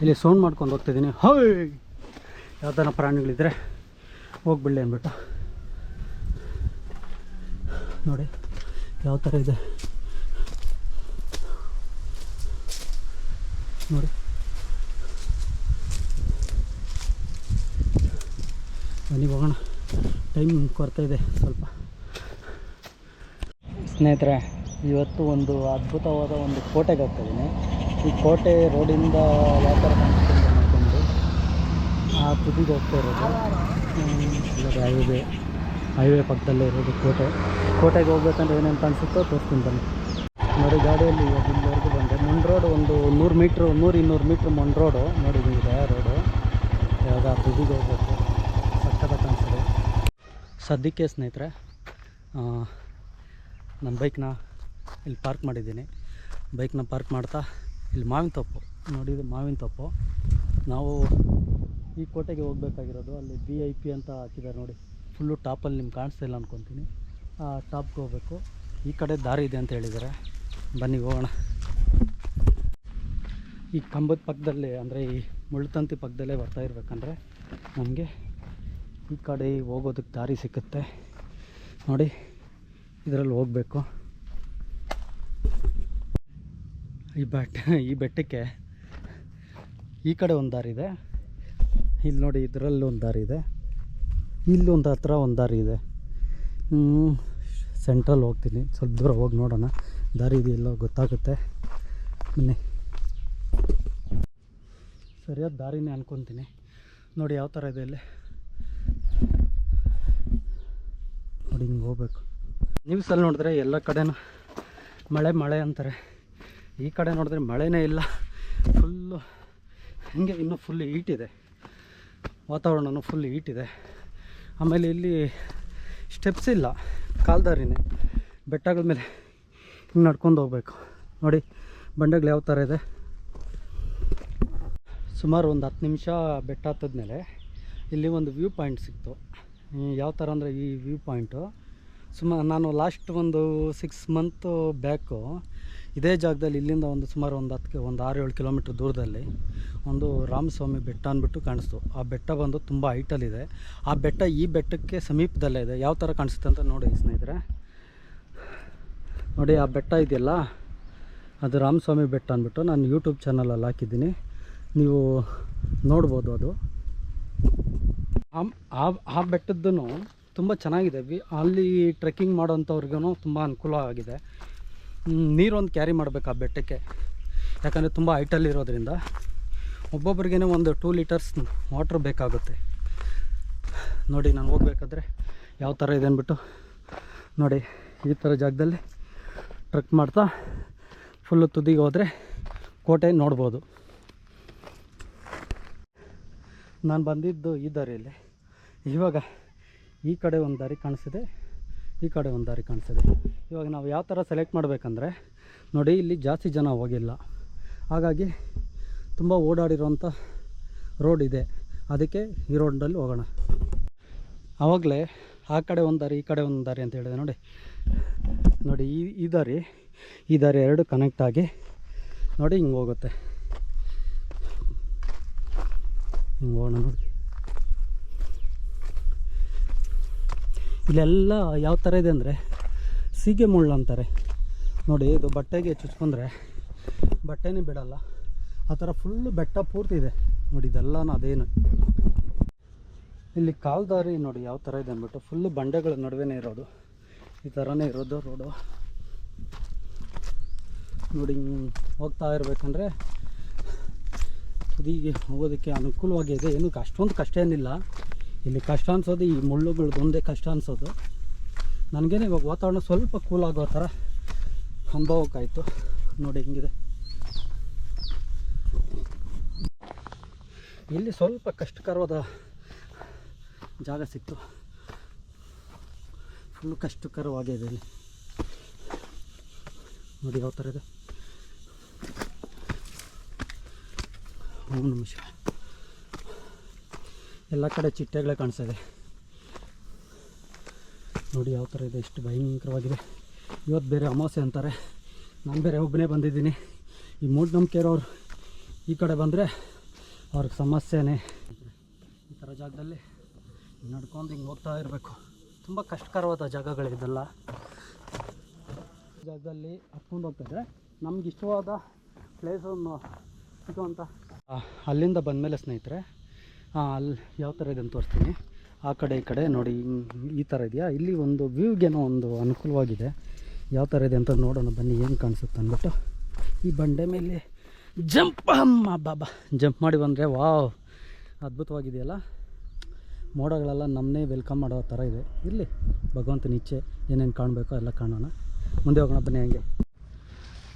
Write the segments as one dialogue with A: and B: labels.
A: ಇಲ್ಲಿ ಸೌಂಡ್ ಮಾಡ್ಕೊಂಡು ಹೋಗ್ತಿದ್ದೀನಿ ಹೋಯ್! ಯಾವ್ದಾರ ಪ್ರಾಣಿಗಳಿದ್ರೆ ಹೋಗ್ಬಿಡಲಿ ಅಂದ್ಬಿಟ್ಟು. ನೋಡಿ, ಯಾವ ಥರ ಇದೆ. ನೋಡಿ. ಮನೆಗೆ ಹೋಗೋಣ. ಟೈಮ್ ಕೊರತೆ ಇದೆ ಸ್ವಲ್ಪ. ಸ್ನೇಹಿತರೆ, ಇವತ್ತು ಒಂದು ಅದ್ಭುತವಾದ ಒಂದು ಕೋಟೆಗೆ ಹೋಗ್ತಾ ಇದ್ದೀನಿ. ಈ ಕೋಟೆ ರೋಡಿಂದ ವ್ಯಾಪಾರ ಮಾಡ್ಕೊಂಡು ಆ ತುದಿಗೆ ಹೋಗ್ತಾ ಇರೋದು. ಹೈವೇ ಹೈವೇ ಪಕ್ಕದಲ್ಲೇ ಇರೋದು ಕೋಟೆ. ಕೋಟೆಗೆ ಹೋಗ್ಬೇಕಂದ್ರೆ ಏನೇನು ಕಾಣಿಸುತ್ತೋ ತೋರಿಸ್ತೀನಿ ಬನ್ನಿ. ನೋಡಿ, ಗಾಡಿಯಲ್ಲಿ ಇಲ್ಲಿವರೆಗೂ ಬಂದೆ. ಮುನ್ ರೋಡ್ ಒಂದು ನೂರು ಮೀಟ್ರು ನೂರು ಇನ್ನೂರು ಮೀಟ್ರ್ ಮುನ್ ರೋಡು ಇದೆ ರೋಡು ಯಾವಾಗ ಆ ತುದಿಗೆ ಹೋಗ್ಬೇಕು. ಸಕ್ಕತ್ತ ಕಾಣಿಸ್ತಿದೆ. ಸದ್ಯಕ್ಕೆ ಸ್ನೇಹಿತರೆ ನನ್ನ ಬೈಕ್ನ ಇಲ್ಲಿ ಪಾರ್ಕ್ ಮಾಡಿದ್ದೀನಿ. ಬೈಕ್ನ ಪಾರ್ಕ್ ಮಾಡ್ತಾ ಇಲ್ಲಿ ಮಾವಿನ ತಪ್ಪು ನೋಡಿ, ಇದು ಮಾವಿನ ತಪ್ಪು ನಾವು ಈ ಕೋಟೆಗೆ ಹೋಗ್ಬೇಕಾಗಿರೋದು, ಅಲ್ಲಿ ಬಿ ಐ ಪಿ ಅಂತ ಹಾಕಿದ್ದಾರೆ ನೋಡಿ. ಫುಲ್ಲು ಟಾಪಲ್ಲಿ ನಿಮ್ಗೆ ಕಾಣಿಸ್ತಾ ಇಲ್ಲ ಅಂದ್ಕೊತೀನಿ ಆ ಟಾಪ್ಗೆ ಹೋಗ್ಬೇಕು. ಈ ಕಡೆ ದಾರಿ ಇದೆ ಅಂತ ಹೇಳಿದ್ದಾರೆ. ಬನ್ನಿ, ಹೋಗೋಣ. ಈ ಕಂಬದ ಪಕ್ಕದಲ್ಲೇ, ಅಂದರೆ ಈ ಮುಳ್ಳುತಂತಿ ಪಕ್ಕದಲ್ಲೇ ಬರ್ತಾ ಇರಬೇಕಂದ್ರೆ ನಮಗೆ ಈ ಕಡೆ ಹೋಗೋದಕ್ಕೆ ದಾರಿ ಸಿಕ್ಕುತ್ತೆ. ನೋಡಿ, ಇದರಲ್ಲಿ ಹೋಗಬೇಕು. ಈ ಬೆಟ್ಟ ಈ ಬೆಟ್ಟಕ್ಕೆ ಈ ಕಡೆ ಒಂದು ದಾರಿ ಇದೆ. ಇಲ್ಲಿ ನೋಡಿ ಇದರಲ್ಲಿ ಒಂದು ದಾರಿ ಇದೆ. ಇಲ್ಲೊಂದು ಹತ್ರ ಒಂದು ದಾರಿ ಇದೆ. ಸೆಂಟ್ರಲ್ಲಿ ಹೋಗ್ತೀನಿ. ಸ್ವಲ್ಪ ದೂರ ಹೋಗಿ ನೋಡೋಣ. ದಾರಿ ಇದೆಯಲ್ಲೋ ಗೊತ್ತಾಗುತ್ತೆ. ಬನ್ನಿ. ಸರಿಯಾದ ದಾರಿನೇ ಅನ್ಕೊತೀನಿ. ನೋಡಿ ಯಾವ ಥರ ಇದೆ ಇಲ್ಲಿ. ನೋಡಿ ಹಿಂಗೆ ಹೋಗ್ಬೇಕು. ನ್ಯೂಸಲ್ಲಿ ನೋಡಿದ್ರೆ ಎಲ್ಲ ಕಡೆನೂ ಮಳೆ ಮಳೆ ಅಂತಾರೆ. ಈ ಕಡೆ ನೋಡಿದ್ರೆ ಮಳೆನೇ ಇಲ್ಲ. ಫುಲ್ಲು ಹಿಂಗೆ ಇನ್ನೂ ಫುಲ್ ಹೀಟಿದೆ ವಾತಾವರಣನೂ ಫುಲ್ ಹೀಟಿದೆ ಆಮೇಲೆ ಇಲ್ಲಿ ಸ್ಟೆಪ್ಸ್ ಇಲ್ಲ. ಕಾಲ್ದಾರಿನೇ. ಬೆಟ್ಟಗಳ ಮೇಲೆ ಹಿಂಗೆ ನಡ್ಕೊಂಡು ಹೋಗ್ಬೇಕು. ನೋಡಿ, ಬಂಡೆಗಳು ಯಾವ ಥರ ಇದೆ. ಸುಮಾರು ಒಂದು ಹತ್ತು ನಿಮಿಷ ಬೆಟ್ಟ ಹತ್ತದ್ಮೇಲೆ ಇಲ್ಲಿ ಒಂದು ವ್ಯೂ ಪಾಯಿಂಟ್ ಸಿಕ್ತು. ಯಾವ ಥರ ಅಂದರೆ ಈ ವ್ಯೂ ಪಾಯಿಂಟು ಸುಮಾರು ನಾನು ಲಾಸ್ಟ್ ಒಂದು ಸಿಕ್ಸ್ ಮಂತು ಬ್ಯಾಕು ಇದೇ ಜಾಗದಲ್ಲಿ ಇಲ್ಲಿಂದ ಒಂದು ಸುಮಾರು ಒಂದು ಹತ್ತು ಒಂದು ಆರು ಏಳು ಕಿಲೋಮೀಟ್ರ್ ದೂರದಲ್ಲಿ ಒಂದು ರಾಮಸ್ವಾಮಿ ಬೆಟ್ಟ ಅಂದ್ಬಿಟ್ಟು ಕಾಣಿಸ್ತು. ಆ ಬೆಟ್ಟ ಬಂದು ತುಂಬ ಹೈಟಲ್ಲಿದೆ. ಆ ಬೆಟ್ಟ ಈ ಬೆಟ್ಟಕ್ಕೆ ಸಮೀಪದಲ್ಲೇ ಇದೆ. ಯಾವ ಥರ ಕಾಣಿಸುತ್ತೆ ಅಂತ ನೋಡಿ ಸ್ನೇಹಿತರೆ. ನೋಡಿ, ಆ ಬೆಟ್ಟ ಇದೆಯಲ್ಲ? ಅದು ರಾಮಸ್ವಾಮಿ ಬೆಟ್ಟ ಅಂದ್ಬಿಟ್ಟು ನಾನು ಯೂಟ್ಯೂಬ್ ಚಾನಲಲ್ಲಿ ಹಾಕಿದ್ದೀನಿ. ನೀವು ನೋಡ್ಬೋದು ಅದು. ಆ- ಆ ಬೆಟ್ಟದ್ದು ತುಂಬ ಚೆನ್ನಾಗಿದೆ. ಅಲ್ಲಿ ಟ್ರೆಕ್ಕಿಂಗ್ ಮಾಡೋಂಥವ್ರಿಗೂ ತುಂಬ ಅನುಕೂಲ ಆಗಿದೆ. ನೀರೊಂದು ಕ್ಯಾರಿ ಮಾಡಬೇಕು ಆ ಬೆಟ್ಟಕ್ಕೆ. ಯಾಕಂದರೆ ತುಂಬ ಹೈಟಲ್ಲಿರೋದ್ರಿಂದ ಒಬ್ಬೊಬ್ರಿಗೇ ಒಂದು ಟೂ ಲೀಟರ್ಸ್ ವಾಟ್ರ್ ಬೇಕಾಗುತ್ತೆ. ನೋಡಿ, ನಾನು ಹೋಗ್ಬೇಕಾದ್ರೆ ಯಾವ ಥರ ಇದೆ ಅಂದ್ಬಿಟ್ಟು ನೋಡಿ, ಈ ಥರ ಜಾಗದಲ್ಲಿ ಟ್ರಕ್ ಮಾಡ್ತಾ ಫುಲ್ಲು ತುದಿಗೆ ಹೋದರೆ ಕೋಟೆ ನೋಡ್ಬೋದು. ನಾನು ಬಂದಿದ್ದು ಈ ದಾರಿಯಲ್ಲಿ. ಇವಾಗ ಈ ಕಡೆ ಒಂದು ದಾರಿ ಕಾಣಿಸಿದೆ ಈ ಕಡೆ ಒಂದು ದಾರಿ ಕಾಣಿಸಿದೆ ಇವಾಗ ನಾವು ಯಾವ ಥರ ಸೆಲೆಕ್ಟ್ ಮಾಡಬೇಕಂದ್ರೆ, ನೋಡಿ ಇಲ್ಲಿ ಜಾಸ್ತಿ ಜನ ಹೋಗಿಲ್ಲ. ಹಾಗಾಗಿ ತುಂಬ ಓಡಾಡಿರುವಂಥ ರೋಡ್ ಇದೆ. ಅದಕ್ಕೆ ಈ ರೋಡ್ನಲ್ಲಿ ಹೋಗೋಣ. ಆವಾಗಲೇ ಆ ಕಡೆ ಒಂದು ದಾರಿ, ಈ ಕಡೆ ಒಂದು ದಾರಿ ಅಂತ ಹೇಳಿದೆ ನೋಡಿ. ನೋಡಿ, ಈ ಈ ದಾರಿ ಈ ದಾರಿ ಎರಡು ಕನೆಕ್ಟ್ ಆಗಿ ನೋಡಿ ಹಿಂಗೆ ಹೋಗುತ್ತೆ. ಹಿಂಗೆ ಹೋಗೋಣ ನೋಡಿ. ಇಲ್ಲೆಲ್ಲ ಯಾವ ಥರ ಇದೆ ಅಂದರೆ ಸೀಗೆ ಮುಳ್ಳು ಅಂತಾರೆ. ನೋಡಿ, ಇದು ಬಟ್ಟೆಗೆ ಚುಚ್ಕೊಂಡ್ರೆ ಬಟ್ಟೆನೇ ಬಿಡಲ್ಲ. ಆ ಥರ ಫುಲ್ಲು ಬೆಟ್ಟ ಪೂರ್ತಿ ಇದೆ. ನೋಡಿ, ಇದೆಲ್ಲನೂ ಅದೇನು. ಇಲ್ಲಿ ಕಾಲ್ದಾರಿ ನೋಡಿ ಯಾವ ಥರ ಇದೆ ಅಂದ್ಬಿಟ್ಟು ಫುಲ್ಲು ಬಂಡೆಗಳ ನಡುವೆನೇ ಇರೋದು. ಈ ಥರನೇ ಇರೋದು ರೋಡು ನೋಡಿ ಹಿಂಗ್ ಹೋಗ್ತಾ ಇರಬೇಕಂದ್ರೆ ತುದಿಗೆ ಹೋಗೋದಕ್ಕೆ ಅನುಕೂಲವಾಗಿದೆ. ಏನಕ್ಕೆ ಅಷ್ಟೊಂದು ಕಷ್ಟ ಏನಿಲ್ಲ. ಇಲ್ಲಿ ಕಷ್ಟ ಅನ್ಸೋದು, ಈ ಮುಳ್ಳುಗಳು ಒಂದೇ ಕಷ್ಟ ಅನ್ಸೋದು. ನನಗೇನೆ ಇವಾಗ ವಾತಾವರಣ ಸ್ವಲ್ಪ ಕೂಲ್ ಆಗೋ ಥರ ಅನುಭವಕ್ಕಾಯಿತು. ನೋಡಿ ಹಿಂಗಿದೆ. ಇಲ್ಲಿ ಸ್ವಲ್ಪ ಕಷ್ಟಕರವಾದ ಜಾಗ ಸಿಕ್ತು. ಫುಲ್ಲು ಕಷ್ಟಕರವಾಗಿದೆ ಇಲ್ಲಿ. ನೋಡಿ ಯಾವ ಥರ ಇದೆ. ನಿಮಿಷ ಶಿವಾಯ. ಎಲ್ಲ ಕಡೆ ಚಿಟ್ಟೆಗಳೇ ಕಾಣಿಸ್ತಾ ಇದೆ ನೋಡಿ ಯಾವ ಥರ ಇದೆ, ಎಷ್ಟು ಭಯಂಕರವಾಗಿದೆ. ಇವತ್ತು ಬೇರೆ ಅಮಾವಾಸ್ಯೆ ಅಂತಾರೆ. ನಾನು ಬೇರೆ ಒಬ್ಬನೇ ಬಂದಿದ್ದೀನಿ. ಈ ಮೂಢನಂಬಿಕೆ ಇರೋರು ಈ ಕಡೆ ಬಂದರೆ ಅವ್ರಿಗೆ ಸಮಸ್ಯೆನೇ. ಈ ಥರ ಜಾಗದಲ್ಲಿ ನಡ್ಕೊಂಡು ಹಿಂಗೆ ಹೋಗ್ತಾ ಇರಬೇಕು. ತುಂಬ ಕಷ್ಟಕರವಾದ ಜಾಗಗಳಿದೆಲ್ಲ. ಜಾಗದಲ್ಲಿ ಹತ್ಕೊಂಡು ಹೋಗ್ತಾಯಿದ್ರೆ ನಮ್ಗೆ ಇಷ್ಟವಾದ ಪ್ಲೇಸನ್ನು ಅಂತ ಅಲ್ಲಿಂದ ಅಲ್ಲಿಂದ ಬಂದಮೇಲೆ ಸ್ನೇಹಿತರೆ ಅಲ್ಲಿ ಯಾವ ಥರ ಇದೆ ಅಂತ ತೋರಿಸ್ತೀನಿ. ಆ ಕಡೆ, ಈ ಕಡೆ ನೋಡಿ ಈ ಥರ ಇದೆಯಾ? ಇಲ್ಲಿ ಒಂದು ವ್ಯೂಗೇನೋ ಒಂದು ಅನುಕೂಲವಾಗಿದೆ. ಯಾವ ಥರ ಇದೆ ಅಂತ ನೋಡೋಣ, ಬನ್ನಿ, ಏನು ಕಾಣಿಸುತ್ತೆ ಅಂದ್ಬಿಟ್ಟು. ಈ ಬಂಡೆ ಮೇಲೆ ಜಂಪ್, ಅಮ್ಮ ಬಾಬಾ, ಜಂಪ್ ಮಾಡಿ ಬಂದರೆ, ವಾವ್, ಅದ್ಭುತವಾಗಿದೆಯಲ್ಲ. ಮೋಡಗಳೆಲ್ಲ ನಮ್ಮನ್ನೇ ವೆಲ್ಕಮ್ ಮಾಡೋ ಥರ ಇದೆ. ಇಲ್ಲಿ ಭಗವಂತನ ಇಚ್ಛೆ ಏನೇನು ಕಾಣಬೇಕೋ ಎಲ್ಲ ಕಾಣೋಣ. ಮುಂದೆ ಹೋಗೋಣ, ಬನ್ನಿ ಹಂಗೆ.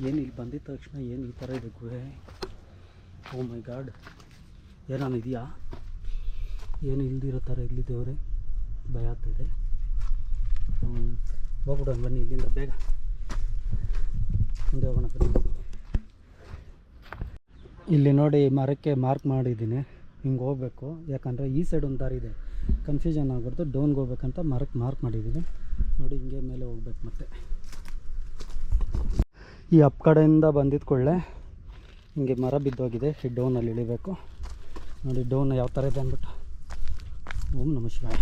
A: ಏನು ಇಲ್ಲಿ ಬಂದಿದ್ದ ತಕ್ಷಣ ಏನು ಈ ಥರ ಇದೆ ಗುಹೆ? ಓ ಮೈ ಗಾಡ್ ಏನಾನು ಇದೆಯಾ? ಏನು ಇಲ್ದಿರೋ ಥರ ಇಲ್ಲಿ ದೇವ್ರೆ, ಭಯ ಆಗ್ತದೆ. ಹೋಗ್ಬಿಡೋಣ, ಬನ್ನಿ, ಇಲ್ಲಿಂದ ಬೇಗ. ಮುಂದೆ ಹೋಗೋಣ ಬನ್ನಿ. ಇಲ್ಲಿ ನೋಡಿ ಮರಕ್ಕೆ ಮಾರ್ಕ್ ಮಾಡಿದ್ದೀನಿ, ಹಿಂಗೆ ಹೋಗ್ಬೇಕು. ಯಾಕಂದರೆ ಈ ಸೈಡ್ ಒಂದು ದಾರಿ ಇದೆ. ಕನ್ಫ್ಯೂಷನ್ ಆಗ್ಬಿಡ್ತು ಡೌನ್ಗೆ ಹೋಗ್ಬೇಕಂತ ಮರಕ್ಕೆ ಮಾರ್ಕ್ ಮಾಡಿದ್ದೀನಿ. ನೋಡಿ, ಹಿಂಗೆ ಮೇಲೆ ಹೋಗ್ಬೇಕು ಮತ್ತೆ. ಈ ಅಪ್ ಕಡೆಯಿಂದ ಬಂದಿದ್ದ ಕೂಡಲೇ ಹಿಂಗೆ ಮರ ಬಿದ್ದೋಗಿದೆ, ಈ ಡೌನಲ್ಲಿ ಇಳಿಬೇಕು. ನೋಡಿ ಡೌನ್ ಯಾವ ಥರ ಇದೆ ಅಂದ್ಬಿಟ್ಟು. ಓಂ ನಮ ಶಿವಾಯ.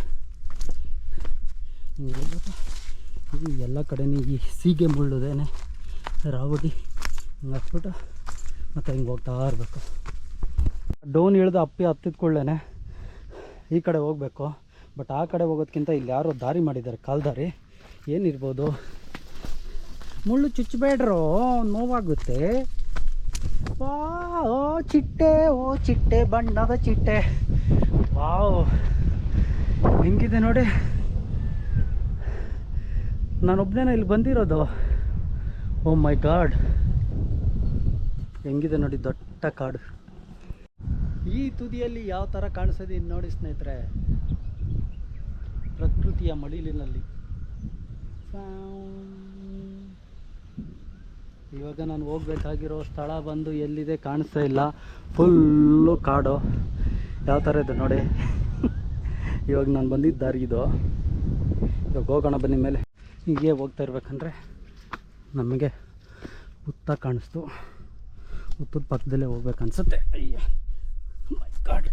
A: ಎಲ್ಲ ಕಡೆನೂ ಈ ಸೀಗೆ ಮುಳ್ಳುದೇನೆ, ರಾವಡಿ ಹಿಂಗೆ ಹಾಕ್ಬಿಟ್ಟು ಮತ್ತು ಹಿಂಗೆ ಹೋಗ್ತಾ ಇರಬೇಕು. ಡೌನ್ ಇಳಿದು ಅಪ್ಪಿ ಹತ್ತಿದ ಕೂಡಲೇ ಈ ಕಡೆ ಹೋಗಬೇಕು. ಬಟ್ ಆ ಕಡೆ ಹೋಗೋದಕ್ಕಿಂತ ಇಲ್ಲಿ ಯಾರೋ ದಾರಿ ಮಾಡಿದ್ದಾರೆ, ಕಾಲ್ದಾರಿ. ಏನಿರ್ಬೋದು? ಮುಳ್ಳು ಚುಚ್ಚಬೇಡ್ರೋ ನೋವಾಗುತ್ತೆ. ಓ ಚಿಟ್ಟೆ ಓ ಚಿಟ್ಟೆ, ಬಣ್ಣದ ಚಿಟ್ಟೆ. ವಾವ್. ಹೆಂಗಿದೆ ನೋಡಿ. ನಾನೊಬ್ಬನೇ ಇಲ್ಲಿ ಬಂದಿರೋದು. ಓ ಮೈ ಗಾಡ್ ಹೆಂಗಿದೆ ನೋಡಿ ದೊಡ್ಡ ಕಾಡು. ಈ ತುದಿಯಲ್ಲಿ ಯಾವ ಥರ ಕಾಣಿಸೋದು ಇನ್ನು ನೋಡಿ ಸ್ನೇಹಿತರೆ. ಪ್ರಕೃತಿಯ ಮಡಿಲಿನಲ್ಲಿ ಇವಾಗ ನಾನು ಹೋಗ್ಬೇಕಾಗಿರೋ ಸ್ಥಳ ಬಂದು ಎಲ್ಲಿದೆ ಕಾಣಿಸ್ತಾ ಇಲ್ಲ. ಫುಲ್ಲು ಕಾಡು. ಯಾವ ಥರ ಇದೆ ನೋಡಿ. ಇವಾಗ ನಾನು ಬಂದಿದ್ದ ಇದು. ಇವಾಗ ಹೋಗೋಣ ಬನ್ನಿ ಮೇಲೆ. ಹೀಗೆ ಹೋಗ್ತಾ ಇರ್ಬೇಕಂದ್ರೆ ನಮಗೆ ಉತ್ತ ಕಾಣಿಸ್ತು. ಉತ್ತದ ಪಕ್ಕದಲ್ಲೇ ಹೋಗ್ಬೇಕನ್ಸುತ್ತೆ ಅಯ್ಯ ಮೈ ಗಾಡ್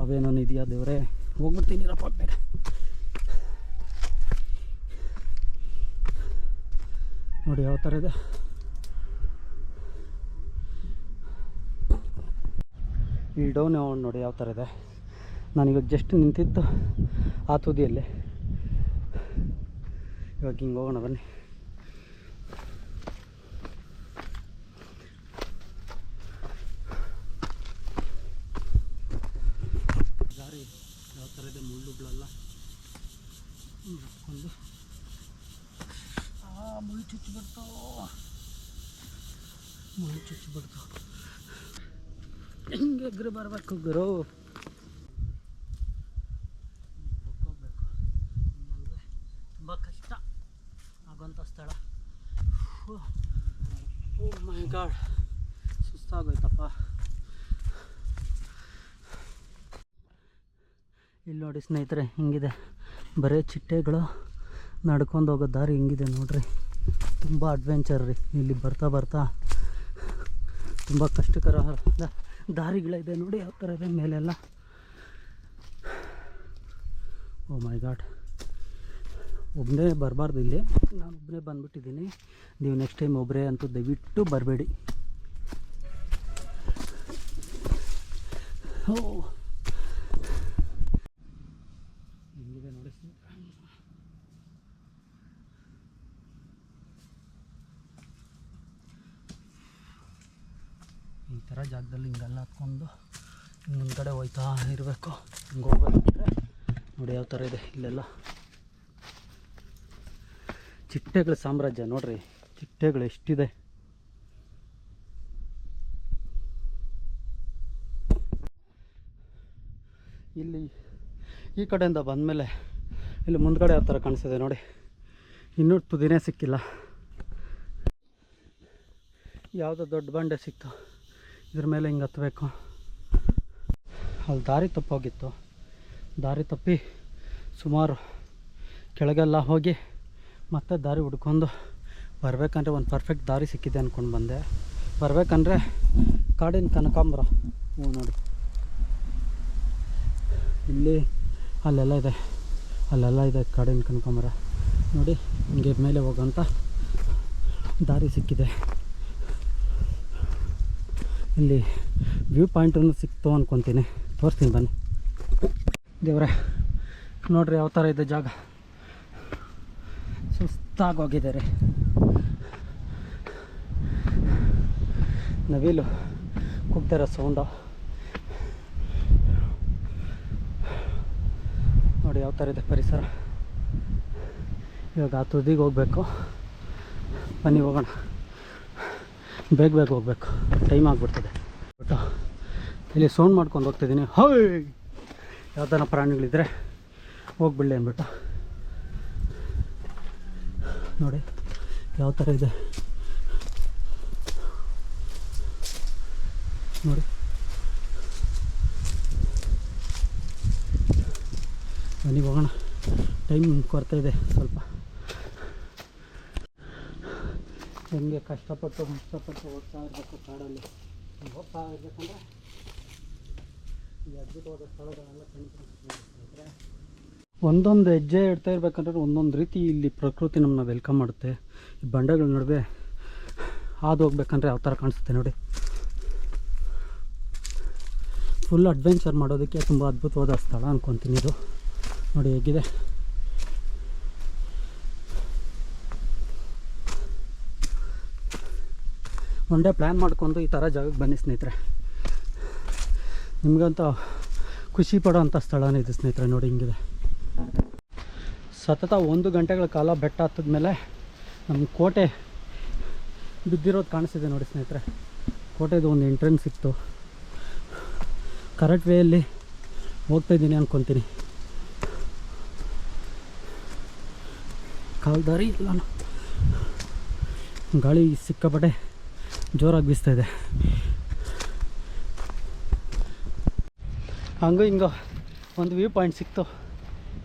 A: ಅವೇನೋ ಇದೆಯಾ ದೇವ್ರೆ. ಹೋಗ್ಬಿಡ್ತೀನಿರಪ್ಪ ಬೇರೆ. ನೋಡಿ ಯಾವ ಥರ ಇದೆ. ಈ ಡೌನ್ ನೋಡಿ ಯಾವ ಥರ ಇದೆ. ನಾನಿವಾಗ ಜಸ್ಟ್ ನಿಂತಿದ್ದು ಆ ತುದಿಯಲ್ಲೇ. ಇವಾಗ ಹಿಂಗೆ ಹೋಗೋಣ ಬನ್ನಿ. ದಾರಿ ಯಾವ ಥರ ಇದೆ ಮುಳ್ಳುಗಳೆಲ್ಲ? ಹಿಂಗ್ ಹತ್ಕೊಂಡು ಆ, ಮುಳ್ಳು ಚುಚ್ಚಿ ಬಿಡ್ತಾವ ಮುಳ್ಳು ಚುಚ್ಚಿ ಬಿಡ್ತಾವ ಹಿಂಗೆ ಎಗ್ರು ಬರಬೇಕು ಗುರು ಹೊಕ್ಕೋಗ್ಬೇಕು ಇಲ್ಲಾಂದ್ರೆ ತುಂಬ ಕಷ್ಟ ಆಗೋಂಥ ಸ್ಥಳ ಓ ಮೈ ಗಾಡ್. ಸುಸ್ತಾಗೋಯ್ತಪ್ಪ. ಇಲ್ಲಿ ನೋಡಿ ಸ್ನೇಹಿತರೆ, ಹಿಂಗಿದೆ. ಬರೀ ಚಿಟ್ಟೆಗಳು ನಡ್ಕೊಂಡು ಹೋಗೋ ದಾರಿ ಹಿಂಗಿದೆ ನೋಡ್ರಿ. ತುಂಬ ಅಡ್ವೆಂಚರ್ ರೀ. ಇಲ್ಲಿ ಬರ್ತಾ ಬರ್ತಾ ತುಂಬ ಕಷ್ಟಕರ ದಾರಿಗಳಿದೆ ನೋಡಿ, ಯಾವ ಥರ ಇದೆ ಮೇಲೆಲ್ಲ. Oh my god. ಒಬ್ಬನೇ ಬರಬಾರ್ದು ಇಲ್ಲಿ. ನಾನು ಒಬ್ಬನೇ ಬಂದುಬಿಟ್ಟಿದ್ದೀನಿ. ನೀವು ನೆಕ್ಸ್ಟ್ ಟೈಮ್ ಒಬ್ಬರೇ ಅಂತೂ ದಯವಿಟ್ಟು ಬರಬೇಡಿ. ಓ. ಈ ಥರ ಜಾಗದಲ್ಲಿ ಹಿಂಗೆಲ್ಲ ಹಾಕ್ಕೊಂಡು ಮುಂದ್ಗಡೆ ಹೋಯ್ತಾ ಇರಬೇಕು. ಹಿಂಗೆ ಹೋಗ್ಬೇಕಂದ್ರೆ ನೋಡಿ ಯಾವ ಥರ ಇದೆ ಇಲ್ಲೆಲ್ಲ. ಚಿಟ್ಟೆಗಳ ಸಾಮ್ರಾಜ್ಯ ನೋಡ್ರಿ, ಚಿಟ್ಟೆಗಳು ಎಷ್ಟಿದೆ. ಇಲ್ಲಿ ಈ ಕಡೆಯಿಂದ ಬಂದಮೇಲೆ ಇಲ್ಲಿ ಮುಂದ್ಗಡೆ ಯಾವ ಥರ ಕಾಣಿಸಿದೆ ನೋಡಿ. ಇನ್ನೂ ತುದಿನೇ ಸಿಕ್ಕಿಲ್ಲ. ಯಾವುದೋ ದೊಡ್ಡ ಬಂಡೆ ಸಿಕ್ತು. ಇದ್ರ ಮೇಲೆ ಹಿಂಗೆ ಹತ್ತಬೇಕು ಅಲ್ಲಿ ದಾರಿ ತಪ್ಪೋಗಿತ್ತು. ದಾರಿ ತಪ್ಪಿ ಸುಮಾರು ಕೆಳಗೆಲ್ಲ ಹೋಗಿ ಮತ್ತೆ ದಾರಿ ಹುಡ್ಕೊಂಡು ಬರಬೇಕಂದ್ರೆ ಒಂದು ಪರ್ಫೆಕ್ಟ್ ದಾರಿ ಸಿಕ್ಕಿದೆ ಅಂದ್ಕೊಂಡು ಬಂದೆ. ಬರಬೇಕಂದ್ರೆ ಕಾಡಿನ ಕನಕಾಂಬರ ಹ್ಞೂ ನೋಡಿ. ಇಲ್ಲಿ ಅಲ್ಲೆಲ್ಲ ಇದೆ. ಅಲ್ಲೆಲ್ಲ ಇದೆ ಕಾಡಿನ ಕನಕಾಂಬರ ನೋಡಿ, ಹಿಂಗೆ ಮೇಲೆ ಹೋಗೋಂಥ ದಾರಿ ಸಿಕ್ಕಿದೆ. ಇಲ್ಲಿ ವ್ಯೂ ಪಾಯಿಂಟನ್ನು ಸಿಕ್ತು ಅಂದ್ಕೊತೀನಿ ತೋರಿಸ್ತೀನಿ ಬನ್ನಿ. ದೇವ್ರೆ, ನೋಡ್ರಿ ಯಾವ ಥರ ಇದೆ ಜಾಗ. ಸುಸ್ತಾಗೋಗಿದೆ ರೀ ನವಿಲು ಕೂಗ್ತಿರೋ ಸೌಂಡ. ನೋಡಿ ಯಾವ ಥರ ಇದೆ ಪರಿಸರ. ಇವಾಗ ಆ ತುದಿಗೆ ಹೋಗಬೇಕು. ಬನ್ನಿ ಹೋಗೋಣ. ಬೇಗ ಬೇಗ ಹೋಗ್ಬೇಕು. ಟೈಮ್ ಆಗಿಬಿಡ್ತದೆ. ಬಟ್ ಇಲ್ಲಿ ಸೌಂಡ್ ಮಾಡ್ಕೊಂಡು ಹೋಗ್ತಿದ್ದೀನಿ. ಹೋಯ್! ಯಾವ್ದಾರ ಪ್ರಾಣಿಗಳಿದ್ರೆ ಹೋಗ್ಬಿಡಲಿ ಅಂದ್ಬಿಟ್ಟು. ನೋಡಿ, ಯಾವ ಥರ ಇದೆ. ನೋಡಿ. ಮನೆಗೆ ಹೋಗೋಣ. ಟೈಮ್ ಕೊರತೆ ಇದೆ ಸ್ವಲ್ಪ. ಹೆಂಗೆ ಕಷ್ಟಪಟ್ಟು ಕಷ್ಟಪಟ್ಟು ಹೋಗ್ತಾ ಇರಬೇಕು ಕಾಡಲ್ಲಿ. ಹಿಂಗ್ ಹೋಗ್ತಾ ಇರಬೇಕಂದ್ರೆ ಈ ಅದ್ಭುತವಾದ ಸ್ಥಳಗಳೆಲ್ಲ ಕಂಡು ಒಂದೊಂದು ಹೆಜ್ಜೆ ಇಡ್ತಾ ಇರ್ಬೇಕಂದ್ರೆ ಒಂದೊಂದು ರೀತಿ ಇಲ್ಲಿ ಪ್ರಕೃತಿ ನಮ್ಮನ್ನ ವೆಲ್ಕಮ್ ಮಾಡುತ್ತೆ. ಈ ಬಂಡೆಗಳ ನಡುವೆ ಹಾದು ಹೋಗ್ಬೇಕಂದ್ರೆ ಯಾವ ಥರ ಕಾಣಿಸುತ್ತೆ ನೋಡಿ. ಫುಲ್ ಅಡ್ವೆಂಚರ್ ಮಾಡೋದಕ್ಕೆ ತುಂಬ ಅದ್ಭುತವಾದ ಸ್ಥಳ ಅನ್ಕೊತೀನಿ ಇದು. ನೋಡಿ ಹೇಗಿದೆ. ಒನ್ ಡೇ ಪ್ಲ್ಯಾನ್ ಮಾಡ್ಕೊಂಡು ಈ ಥರ ಜಾಗಕ್ಕೆ ಬನ್ನಿ ಸ್ನೇಹಿತರೆ. ನಿಮಗಂತ ಖುಷಿ ಪಡೋವಂಥ ಸ್ಥಳನೇ ಇದು ಸ್ನೇಹಿತರೆ ನೋಡಿ ಹಿಂಗಿದೆ. ಸತತ ಒಂದು ಗಂಟೆಗಳ ಕಾಲ ಬೆಟ್ಟ ಹತ್ತದ ಮೇಲೆ ನಮ್ಮ ಕೋಟೆ ಬಿದ್ದಿರೋದು ಕಾಣಿಸ್ತಿದೆ ನೋಡಿ ಸ್ನೇಹಿತರೆ. ಕೋಟೆದು ಒಂದು ಎಂಟ್ರೆನ್ಸ್ ಇತ್ತು. ಕರೆಕ್ಟ್ ವೇಯಲ್ಲಿ ಹೋಗ್ತಾ ಇದ್ದೀನಿ ಅನ್ಕೊತೀನಿ. ಕಾಲ್ದಾರಿ ಇಲ್ಲ ಗಾಳಿ ಸಿಕ್ಕಾಪಟ್ಟೆ ಜೋರಾಗಿ ಬೀಸ್ತಾ ಇದೆ. ಹಂಗೂ ಹಿಂಗೋ ಒಂದು ವ್ಯೂ ಪಾಯಿಂಟ್ ಸಿಕ್ತು.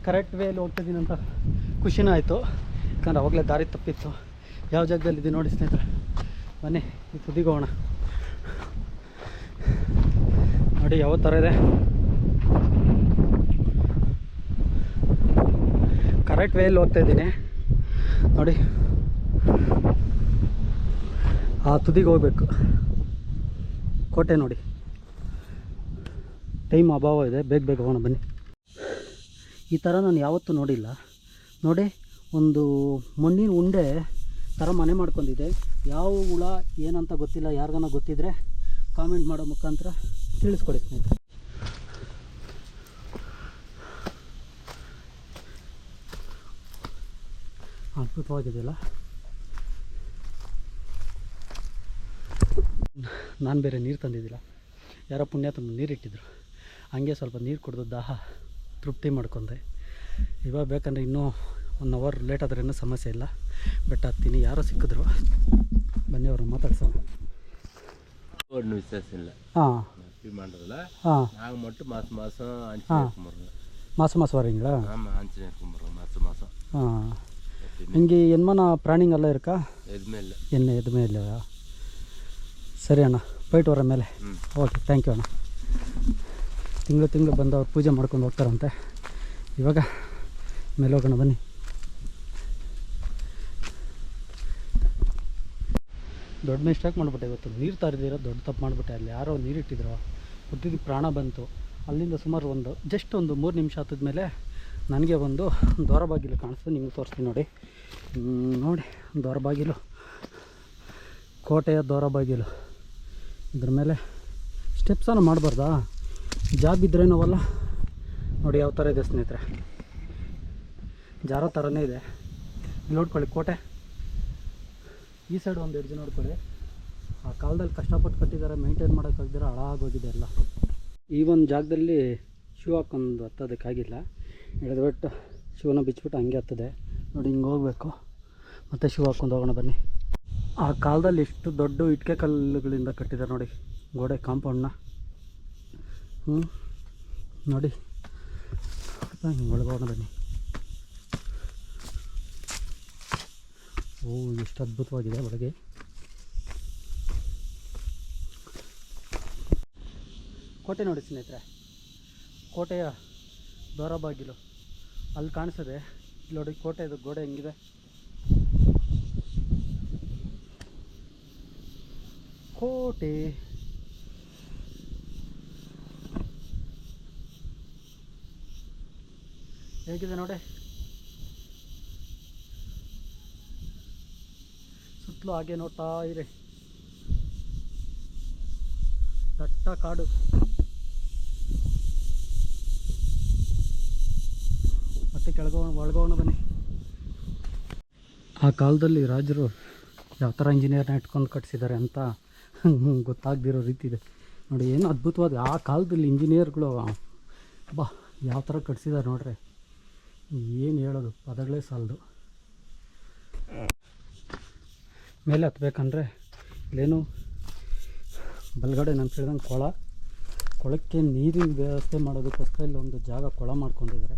A: ಕರೆಕ್ಟ್ ವೇಯಲ್ಲಿ ಹೋಗ್ತಿದ್ದೀನಿ ಅಂತ ಖುಷಿನೂ ಆಯಿತು. ಯಾಕಂದ್ರೆ ಅವಾಗಲೇ ದಾರಿ ತಪ್ಪಿತ್ತು. ಯಾವ ಜಾಗದಲ್ಲಿ ಇದೆ ನೋಡಿ ಸ್ನೇಹಿತರೆ. ಬನ್ನಿ, ಈ ತುದಿಗೆ ಹೋಗೋಣ. ನೋಡಿ ಯಾವ ಥರ ಇದೆ. ಕರೆಕ್ಟ್ ವೇಲಿ ಹೋಗ್ತಾ ಇದ್ದೀನಿ ನೋಡಿ. ಆ ತುದಿಗೆ ಹೋಗ್ಬೇಕು. ಕೋಟೆ ನೋಡಿ. ಟೈಮ್ ಅಭಾವ ಇದೆ. ಬೇಗ ಬೇಗ ಹೋಗೋಣ, ಬನ್ನಿ. ಈ ಥರ ನಾನು ಯಾವತ್ತೂ ನೋಡಿಲ್ಲ. ನೋಡಿ, ಒಂದು ಮಣ್ಣಿನ ಉಂಡೆ ಥರ ಮನೆ ಮಾಡ್ಕೊಂಡಿದೆ ಯಾವ ಹುಳ, ಏನಂತ ಗೊತ್ತಿಲ್ಲ, ಯಾರಿಗಾನ ಗೊತ್ತಿದ್ರೆ ಕಾಮೆಂಟ್ ಮಾಡೋ ಮುಖಾಂತರ ತಿಳಿಸ್ಕೊಡಿ ಸ್ನೇಹಿತರೆ. ಅದ್ಭುತವಾಗಿದೆಯಲ್ಲ. ನಾನು ಬೇರೆ ನೀರು ತಂದಿದ್ದಿಲ್ಲ. ಯಾರೋ ಪುಣ್ಯ ತಂದು ನೀರು ಇಟ್ಟಿದ್ರು ಹಂಗೆ ಸ್ವಲ್ಪ ನೀರು ಕುಡಿದು ದಾಹ ತೃಪ್ತಿ ಮಾಡ್ಕೊಂಡೆ ಇವಾಗ ಬೇಕಂದ್ರೆ ಇನ್ನೂ ಒನ್ ಅವರ್ ಲೇಟ್ ಆದರೆ ಏನೂ ಸಮಸ್ಯೆ ಇಲ್ಲ ಬೆಟ್ಟ ಹತ್ತೀನಿ ಯಾರೋ ಸಿಕ್ಕಿದ್ರು ಬನ್ನಿ ಅವ್ರನ್ನ ಮಾತಾಡ್ಸೋಣ
B: ஒன்றும் விசேஷம் இல்லை
A: ಹಾಂ
B: அப்படி பண்ணுறதில்ல
A: ಹಾಂ
B: நாங்கள் மட்டும் மாதம் மாதம்
A: ஆ.
B: ஆஞ்சநேயர் கும்பிட்றோம்
A: ಮಾಸ ಮಾಸ வரீங்களா
B: ஆமாம் ஆஞ்சநேயர் கும்பிட்றோம் மாதம் மாதம்
A: ಹಾಂ
B: எப்பயுமே
A: ಹಿಂಗೆ ಎನ್ಮನ ಪ್ರಾಣಿಂಗೆಲ್ಲ ಇರಕಾ
B: எதுவுமே இல்லை
A: ಎಣ್ಣೆ ಎದುಮೆ ಇಲ್ಲ ಸರಿ ಅಣ್ಣ ಪೈಟ್ ವರ ಮೇಲೆ
B: ம்
A: ಓಕೆ ಥ್ಯಾಂಕ್ ಯು ಅಣ್ಣ ತಿಂಗಳು ತಿಂಗಳು ಬಂದು ಅವ್ರು ಪೂಜೆ ಮಾಡ್ಕೊಂಡು ಹೋಗ್ತಾರಂತೆ. ಇವಾಗ ಮೇಲೆ ಹೋಗೋಣ ಬನ್ನಿ. ದೊಡ್ಡ ಮಿಸ್ಟೇಕ್ ಮಾಡಿಬಿಟ್ಟೆ ಇವತ್ತು. ನೀರು ತರದಿರೋ ದೊಡ್ಡ ತಪ್ಪು ಮಾಡಿಬಿಟ್ಟೆ. ಅಲ್ಲಿ ಯಾರೋ ನೀರಿಟ್ಟಿದ್ರು ಹುಟ್ಟಿದ ಪ್ರಾಣ ಬಂತು. ಅಲ್ಲಿಂದ ಸುಮಾರು ಒಂದು ಜಸ್ಟ್ ಒಂದು ಮೂರು ನಿಮಿಷ ಹತ್ತದ ಮೇಲೆ ನನಗೆ ಒಂದು ದ್ವಾರ ಬಾಗಿಲು ಕಾಣಿಸ್ತು. ನಿಮ್ಗೆ ತೋರಿಸ್ತೀನಿ ನೋಡಿ. ನೋಡಿ ದ್ವಾರ ಬಾಗಿಲು. ಕೋಟೆಯ ದ್ವಾರ ಬಾಗಿಲು. ಇದ್ರ ಮೇಲೆ ಸ್ಟೆಪ್ಸನ್ನು ಮಾಡಬಾರ್ದಾ? ಜಾಬ್ ಇದ್ರೇನವಲ್ಲ ನೋಡಿ ಯಾವ ಥರ ಇದೆ ಸ್ನೇಹಿತರೆ. ಜಾರೋ ಥರನೇ ಇದೆ. ನೋಡ್ಕೊಳ್ಳಿ ಕೋಟೆ. ಈ ಸೈಡ್ ಒಂದು ಎಡ್ಜ್ ನೋಡ್ಕೊಳ್ಳಿ. ಆ ಕಾಲದಲ್ಲಿ ಕಷ್ಟಪಟ್ಟು ಕಟ್ಟಿದ್ದಾರೆ ಮೇಂಟೈನ್ ಮಾಡೋಕ್ಕಾಗ್ದಿರೋ ಹಾಳಾಗೋಗಿದೆ ಎಲ್ಲ. ಈ ಒಂದು ಜಾಗದಲ್ಲಿ ಶೂ ಹಾಕೊಂಡು ಹತ್ತೋದಕ್ಕಾಗಿಲ್ಲ ಎಳೆದ್ಬಿಟ್ಟು ಶೂನ ಬಿಚ್ಚಿಬಿಟ್ಟು ಹಂಗೆ ಹತ್ತದೆ. ನೋಡಿ ಹಿಂಗೆ ಹೋಗಬೇಕು. ಮತ್ತು ಶೂ ಹಾಕೊಂಡು ಹೋಗೋಣ ಬನ್ನಿ. ಆ ಕಾಲದಲ್ಲಿ ಇಷ್ಟು ದೊಡ್ಡ ಇಟ್ಕೆ ಕಲ್ಲುಗಳಿಂದ ಕಟ್ಟಿದ್ದಾರೆ ನೋಡಿ. ಗೋಡೆ ಕಾಂಪೌಂಡ್ನ. ಹ್ಞೂ ನೋಡಿ. ಹಿಂಗೆ ಒಳಗೋಣ ಬನ್ನಿ. ಓ, ಎಷ್ಟು ಅದ್ಭುತವಾಗಿದೆ ಒಳಗೆ. ಕೋಟೆ ನೋಡಿ ಸ್ನೇಹಿತರೆ. ಕೋಟೆಯ ದ್ವಾರ ಬಾಗಿಲು. ಅಲ್ಲಿ ಕಾಣಿಸಿದೆ. ಇಲ್ಲಿ ನೋಡಿ ಕೋಟೆದು ಗೋಡೆ ಹೆಂಗಿದೆ. ಕೋಟೆ. ಹೇಗಿದೆ ನೋಡಿ? ಸುತ್ತಲೂ ಹಾಗೆ ನೋಡ್ತಾ ಇರಿ. ದಟ್ಟ ಕಾಡು. ಮತ್ತೆ ಕೆಳಗೋ ಒಳಗೋಣ ಬನ್ನಿ. ಆ ಕಾಲದಲ್ಲಿ ರಾಜರು ಯಾವ ಥರ ಇಂಜಿನಿಯರ್ನ ಇಟ್ಕೊಂಡು ಕಟ್ಸಿದ್ದಾರೆ ಅಂತ ಗೊತ್ತಾಗದಿರೋ ರೀತಿ ಇದೆ. ನೋಡಿ, ಏನು ಅದ್ಭುತವಾದ ಆ ಕಾಲದಲ್ಲಿ ಇಂಜಿನಿಯರ್ಗಳು ಬಾ, ಯಾವ ಥರ ಕಟ್ಸಿದ್ದಾರೆ ನೋಡ್ರಿ. ಏನು ಹೇಳೋದು? ಪದಗಳೇ ಸಾಲದು. ಮೇಲೆ ಹತ್ಬೇಕಂದ್ರೆ ಇಲ್ಲೇನು ಬಲಗಡೆ ನಾನು ಹೇಳಿದಂಗೆ ಕೊಳ. ಕೊಳಕ್ಕೆ ನೀರಿನ ವ್ಯವಸ್ಥೆ ಮಾಡೋದಕ್ಕೋಸ್ಕರ ಇಲ್ಲಿ ಒಂದು ಜಾಗ ಕೊಳ ಮಾಡ್ಕೊಂಡಿದ್ದಾರೆ.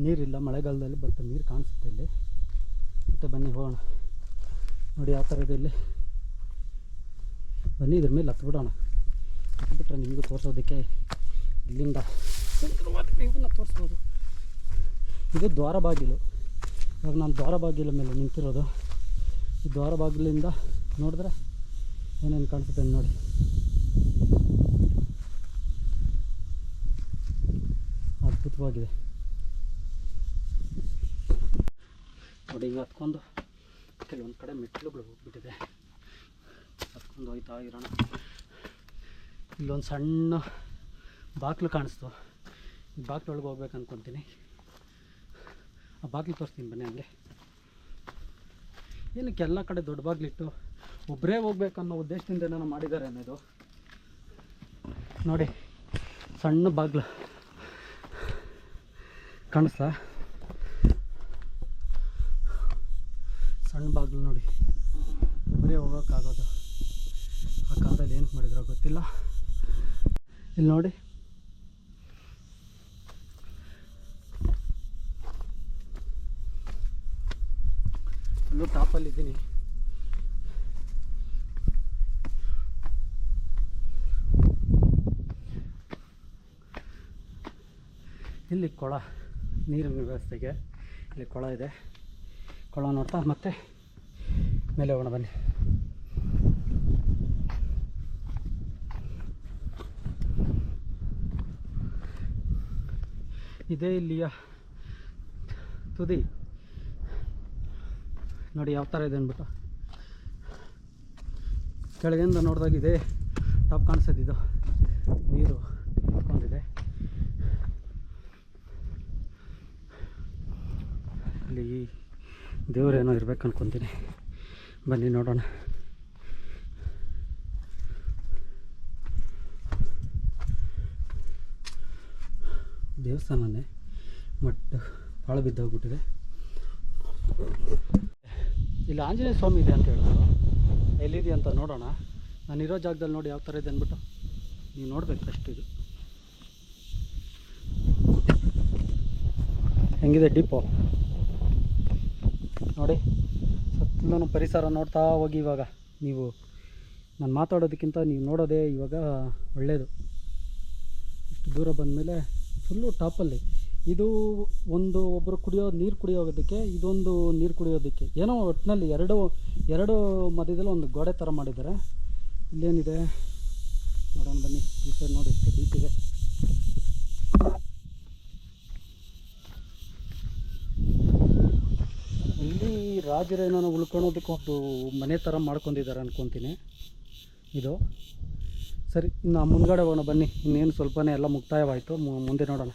A: ನೀರಿಲ್ಲ, ಮಳೆಗಾಲದಲ್ಲಿ ಬಟ್ ನೀರು ಕಾಣಿಸುತ್ತೆ ಇಲ್ಲಿ. ಮತ್ತು ಬನ್ನಿ ಹೋಗೋಣ. ನೋಡಿ ಯಾವ ಥರ ಇದೆ ಇಲ್ಲಿ. ಬನ್ನಿ ಇದ್ರ ಮೇಲೆ ಹತ್ಬಿಡೋಣ. ಹತ್ಬಿಟ್ರೆ ನಿಮಗೂ ತೋರಿಸೋದಕ್ಕೆ ಇಲ್ಲಿಂದ. ಸುಂದರವಾದ ತೋರಿಸ್ಬೋದು. ಇದು ದ್ವಾರ ಬಾಗಿಲು ಇವಾಗ ನಾನು ದ್ವಾರ ಬಾಗಿಲ ಮೇಲೆ ನಿಂತಿರೋದು. ಈ ದ್ವಾರ ಬಾಗಿಲಿಂದ ನೋಡಿದ್ರೆ ಏನೇನು ಕಾಣಿಸುತ್ತೆ ನೋಡಿ. ಅದ್ಭುತವಾಗಿದೆ. ನೋಡಿ, ಹಿಂಗೆ ಹತ್ಕೊಂಡು ಕೆಲವೊಂದು ಕಡೆ ಮೆಟ್ಟಿಲುಗಳು ಹೋಗ್ಬಿಟ್ಟಿದೆ. ಹತ್ಕೊಂಡು ಹೋಯ್ತಾ ಇರೋಣ. ಇಲ್ಲೊಂದು ಸಣ್ಣ ಬಾಕ್ಲು ಕಾಣಿಸ್ತು. ಈ ಬಾಕ್ಲೊಳಗೆ ಹೋಗ್ಬೇಕು ಅನ್ಕೊತೀನಿ ಆ ಬಾಗಿಲು ತೋರಿಸ್ತೀನಿ ಬನ್ನಿ ಹಂಗೆ ಏನಕ್ಕೆ ಎಲ್ಲ ಕಡೆ ದೊಡ್ಡ ಬಾಗಿಲಿಟ್ಟು ಒಬ್ಬರೇ ಹೋಗ್ಬೇಕನ್ನೋ ಉದ್ದೇಶದಿಂದ ಏನೋ ಮಾಡಿದ್ದಾರೆ ಅನ್ನೋದು. ನೋಡಿ, ಸಣ್ಣ ಬಾಗಿಲು. ಕಾಣಿಸ್ತಾ? ಸಣ್ಣ ಬಾಗಿಲು ನೋಡಿ. ಒಬ್ಬರೇ ಹೋಗೋಕ್ಕಾಗೋದು. ಆ ಕಾಲದಲ್ಲಿ ಏನಕ್ಕೆ ಮಾಡಿದ್ರೋ ಗೊತ್ತಿಲ್ಲ. ಇಲ್ಲಿ ನೋಡಿ ಇಲ್ಲೂ ಟಾಪಲ್ಲಿದ್ದೀನಿ ಇಲ್ಲಿ ಕೊಳ, ನೀರಿನ ವ್ಯವಸ್ಥೆಗೆ ಇಲ್ಲಿ ಕೊಳ ಇದೆ. ಕೊಳ ನೋಡ್ತಾ, ಮತ್ತೆ ಮೇಲೆ ಹೋಗೋಣ, ಬನ್ನಿ. ಇದೇ ಇಲ್ಲಿಯ ತುದಿ. ನೋಡಿ ಯಾವ ಥರ ಇದೆ ಅಂದ್ಬಿಟ್ಟು. ಕೆಳಗಿಂದ ನೋಡಿದಾಗ ಇದೇ ಟಾಪ್ ಕಾಣಿಸ್ತದೆ ಇದು. ನೀರು ಹಾಕೊಂಡಿದೆ. ಇಲ್ಲಿ ದೇವರೇನೋ ಇರ್ಬೇಕು ಅನ್ಕೊತೀನಿ. ಬನ್ನಿ ನೋಡೋಣ. ದೇವಸ್ಥಾನನೇ ಬಟ್ ಭಾಳ ಬಿದ್ದೋಗ್ಬಿಟ್ಟಿದೆ. ಇಲ್ಲಿ, ಆಂಜನೇಯ ಸ್ವಾಮಿ ಇದೆ ಅಂತ ಹೇಳಿದ್ರು. ಎಲ್ಲಿದೆ ಅಂತ ನೋಡೋಣ. ನಾನು ಇರೋ ಜಾಗದಲ್ಲಿ ನೋಡಿ ಯಾವ ಥರ ಇದೆ ಅಂದ್ಬಿಟ್ಟು ನೀವು ನೋಡ್ಬೇಕು ಫಸ್ಟ್ ಇದು. ಹೆಂಗಿದೆ ಡಿಪೋ ನೋಡಿ ಸುತ್ತಲೂ ಪರಿಸರ ನೋಡ್ತಾ ಹೋಗಿ ಇವಾಗ. ನೀವು ನಾನು ಮಾತಾಡೋದಕ್ಕಿಂತ ನೀವು ನೋಡೋದೇ ಇವಾಗ ಒಳ್ಳೆಯದು ಇಷ್ಟು ದೂರ ಬಂದಮೇಲೆ ಫುಲ್ಲು ಟಾಪಲ್ಲಿ ಇದು ಒಂದು ಒಬ್ಬರು ಕುಡಿಯೋ ನೀರು ಕುಡಿಯೋದಕ್ಕೆ ಇದೊಂದು ನೀರು ಕುಡಿಯೋದಕ್ಕೆ. ಏನೋ ಒಟ್ಟಿನಲ್ಲಿ ಎರಡು ಎರಡು ಮಧ್ಯದಲ್ಲಿ ಒಂದು ಗೋಡೆ ಥರ ಮಾಡಿದ್ದಾರೆ. ಇಲ್ಲೇನಿದೆ? ನೋಡೋಣ ಬನ್ನಿ. ಈ ಸೈಡ್ ನೋಡಿ ಎಷ್ಟು ಡೀಪ್ ಇದೆ. ಇಲ್ಲಿ ರಾಜರೇನೋ ಉಳ್ಕೊಳೋದಕ್ಕೆ ಒಂದು ಮನೆ ಥರ ಮಾಡ್ಕೊಂಡಿದ್ದಾರೆ ಅನ್ಕೊತೀನಿ. ಇದು. ಸರಿ, ಇನ್ನು ಮುಂದ್ಗಡೆ ಹೋಗೋಣ ಬನ್ನಿ. ಇನ್ನೇನು ಸ್ವಲ್ಪನೇ ಎಲ್ಲ ಮುಕ್ತಾಯವಾಯಿತು. ಮುಂದೆ ನೋಡೋಣ.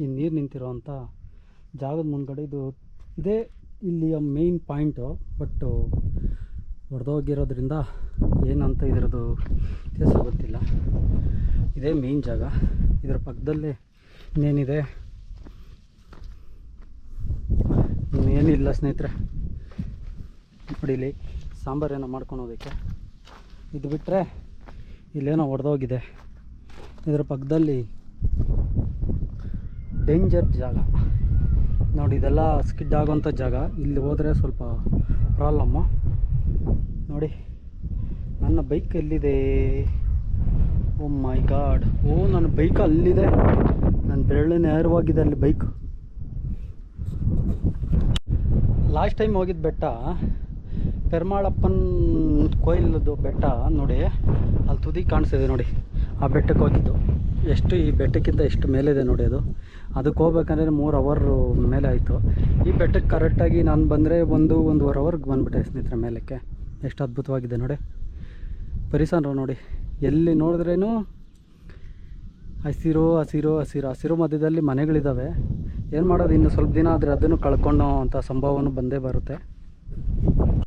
A: ಈ ನೀರು ನಿಂತಿರೋವಂಥ ಜಾಗದ ಮುಂದ್ಗಡೆ ಇದು ಇದೇ ಇಲ್ಲಿಯ ಮೇಯ್ನ್ ಪಾಯಿಂಟು ಬಟ್ಟು ಹೊಡೆದೋಗಿರೋದ್ರಿಂದ ಏನಂತ ಇದರದ್ದು ಹೆಸರು ಗೊತ್ತಿಲ್ಲ. ಇದೇ ಮೇಯ್ನ್ ಜಾಗ. ಇದರ ಪಕ್ಕದಲ್ಲಿ ಇನ್ನೇನಿದೆ? ಇನ್ನೇನಿಲ್ಲ ಸ್ನೇಹಿತರೆ. ಏನೋ ಸಾಂಬಾರೇನೋ ಮಾಡ್ಕೊಳೋದಕ್ಕೆ. ಇದು ಬಿಟ್ಟರೆ ಇಲ್ಲೇನೋ ಹೊಡೆದೋಗಿದೆ ಇದರ ಪಕ್ಕದಲ್ಲಿ ಡೇಂಜರ್ ಜಾಗ. ನೋಡಿ, ಇದೆಲ್ಲ ಸ್ಕಿಡ್ ಆಗುವಂಥ ಜಾಗ. ಇಲ್ಲಿ ಹೋದರೆ ಸ್ವಲ್ಪ ಪ್ರಾಬ್ಲಮ್ಮು ನೋಡಿ, ನನ್ನ ಬೈಕ್ ಎಲ್ಲಿದೆ? ಓ ಮೈ ಗಾಡ್ ಓ, ನನ್ನ ಬೈಕ್ ಅಲ್ಲಿದೆ. ನನ್ನ ಬೆರಳು ನೇರವಾಗಿದೆ ಅಲ್ಲಿ ಬೈಕ್ ಲಾಸ್ಟ್ ಟೈಮ್ ಹೋಗಿದ್ದ ಬೆಟ್ಟ, ಪೆರ್ಮಾಳಪ್ಪನ ಕೊಯ್ಲದು ಬೆಟ್ಟ, ನೋಡಿ, ಅಲ್ಲಿ ತುದಿ ಕಾಣಿಸ್ತಿದೆ ನೋಡಿ. ಆ ಬೆಟ್ಟಕ್ಕೆ ಹೋಗಿದ್ದು. ಎಷ್ಟು ಈ ಬೆಟ್ಟಕ್ಕಿಂತ ಎಷ್ಟು ಮೇಲಿದೆ ನೋಡಿ ಅದು. ಅದಕ್ಕೆ ಹೋಗ್ಬೇಕಂದ್ರೆ ಮೂರು ಅವರ್ ಮೇಲೆ ಆಯಿತು. ಈ ಬೆಟ್ಟಕ್ಕೆ ಕರೆಕ್ಟಾಗಿ ನಾನು ಬಂದರೆ ಒಂದು ಒಂದೂವರೆ ಅವರ್ಗೆ ಬಂದುಬಿಟ್ಟೆ ಸ್ನೇಹಿತರೆ ಮೇಲಕ್ಕೆ. ಎಷ್ಟು ಅದ್ಭುತವಾಗಿದೆ ನೋಡಿ. ಪರಿಸರ ನೋಡಿ. ಎಲ್ಲಿ ನೋಡಿದ್ರೇನು ಹಸಿರು ಹಸಿರು ಹಸಿರು. ಹಸಿರು ಮಧ್ಯದಲ್ಲಿ ಮನೆಗಳಿದ್ದಾವೆ ಏನು ಮಾಡೋದು? ಇನ್ನು ಸ್ವಲ್ಪ ದಿನ ಆದರೆ ಅದನ್ನು ಕಳ್ಕೊಳ್ಳೋ ಅಂಥ ಸಂಭವನೂ ಬಂದೇ ಬರುತ್ತೆ.